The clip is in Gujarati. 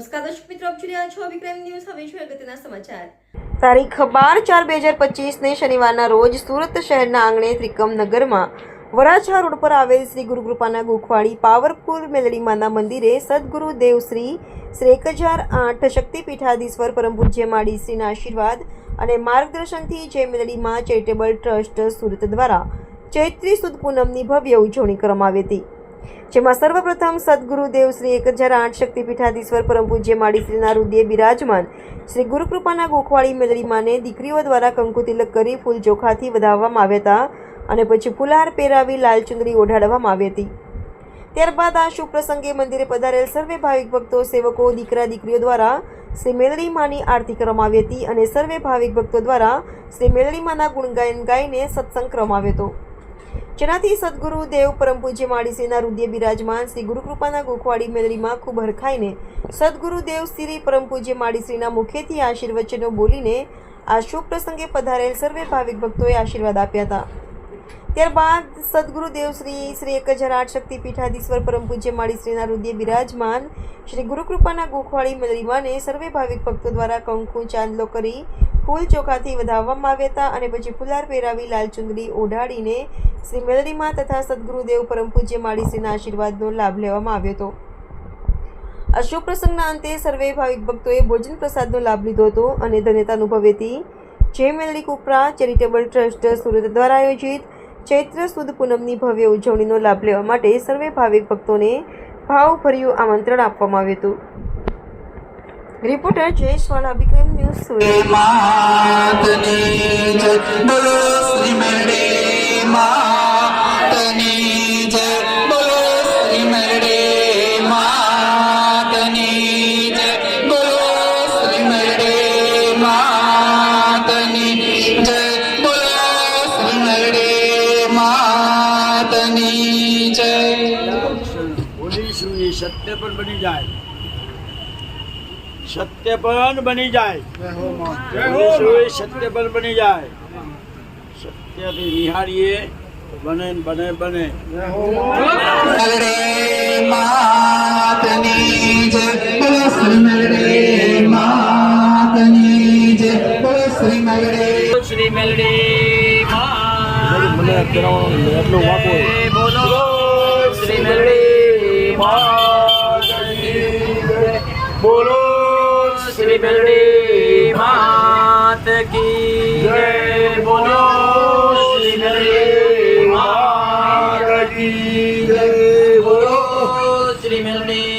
નમસ્કાર દર્શક મિત્રો, આપ જોઈ રહ્યા છો તારીખ બાર ચાર બે હજાર પચીસને શનિવારના રોજ સુરત શહેરના આંગણે ત્રિકમ નગરમાં વરાછા રોડ પર આવેલ શ્રી ગુરુકૃપાના ગુખવાડી પાવરફુલ મેલડીમાના મંદિરે સદગુરુ દેવશ્રી શ્રી હજાર આઠ શક્તિપીઠાધીશ્વર પરમ પૂજ્ય માડી શ્રીના આશીર્વાદ અને માર્ગદર્શનથી જય મેલડીમાં ચેરિટેબલ ટ્રસ્ટ સુરત દ્વારા ચૈત્રી સુદ પૂનમની ભવ્ય ઉજવણી કરવામાં આવી હતી. જેમાં સર્વપ્રથમ સદગુરુદેવ શ્રી એક હજાર આઠ શક્તિપીઠાધીશ્વર પરમ પૂજ્ય માડી શ્રીના બિરાજમાન શ્રી ગુરુકૃપાના ગોખવાળી મેલડીમાને દીકરીઓ દ્વારા કંકુ તિલક કરી ફૂલ ચોખાથી વધાવવામાં આવ્યા હતા અને પછી ફુલહાર પહેરાવી લાલચુંદરી ઓઢાડવામાં આવી હતી. ત્યારબાદ આ શુભ પ્રસંગે મંદિરે પધારેલ સર્વે ભાવિક ભક્તો, સેવકો, દીકરા, દીકરીઓ દ્વારા શ્રી મેલડીમાની આરતી કરવામાં આવી હતી અને સર્વે ભાવિક ભક્તો દ્વારા શ્રી મેલડી માના ગુણગાયન ગાઈને સત્સંગ કરવામાં આવ્યો હતો. જેનાથી સદગુરુ દેવ પરમ પૂજ્ય હૃદય બિરાજમાન શ્રી ગુરુકૃપાના ગોખવાડી મેલડીમાં ખૂબ હરખાઈને સદગુરુ દેવ શ્રી પરમ પૂજ્ય માળીશ્રીના મુખેથી આશીર્વચનો બોલીને આ શુભ પ્રસંગે પધારેલ સર્વે ભાવિક ભક્તોએ આશીર્વાદ આપ્યા હતા. ત્યારબાદ સદગુરુ દેવશ્રી શ્રી એક હજાર આઠ શક્તિ પીઠાધીશ્વર પરમ પૂજ્ય માળીશ્રીના રુદ્ય બિરાજમાન શ્રી ગુરુકૃપાના ગોખવાળી મેળવીમાને સર્વે ભાવિક ભક્તો દ્વારા કંકુ, ચાંદલો કરી ફૂલ ચોખાથી વધાવવામાં આવ્યા હતા અને પછી ફુલાર પહેરાવી લાલચુંદડી ઓઢાડીને શ્રી મેલડીમાં તથા સદગુરુદેવ પરમ પૂજ્ય માળીશ્રીના આશીર્વાદનો લાભ લેવામાં આવ્યો હતો. આ પ્રસંગના અંતે સર્વે ભાવિક ભક્તોએ ભોજન પ્રસાદનો લાભ લીધો હતો અને ધન્યતા અનુભવી હતી જે મેલડી કુપરા ચેરિટેબલ ટ્રસ્ટ સુરત દ્વારા આયોજિત ચૈત્ર સુદ પૂનમની ભવ્ય ઉજવણીનો લાભ લેવા માટે સર્વે ભાવિક ભક્તોને ભાવભર્યું આમંત્રણ આપવામાં આવ્યું હતું. રિપોર્ટર જયેશ વાળા વિક્રમ ન્યૂઝ સુરત. જય એ સત્ય પણ બની જાય સત્ય પણ બની જાય સત્ય પણ બની જાય સત્ય નિહાળીએ બને બને બને મેળે માતની જય શ્રી મેળે માતની જય બોલો શ્રી મેલડી મને કરાવવાનો શિવડી બોલો શ્રી બિરડી માત કી જય બોલો શ્રી બિરડી માત કી જય બોલો શ્રી બિરડી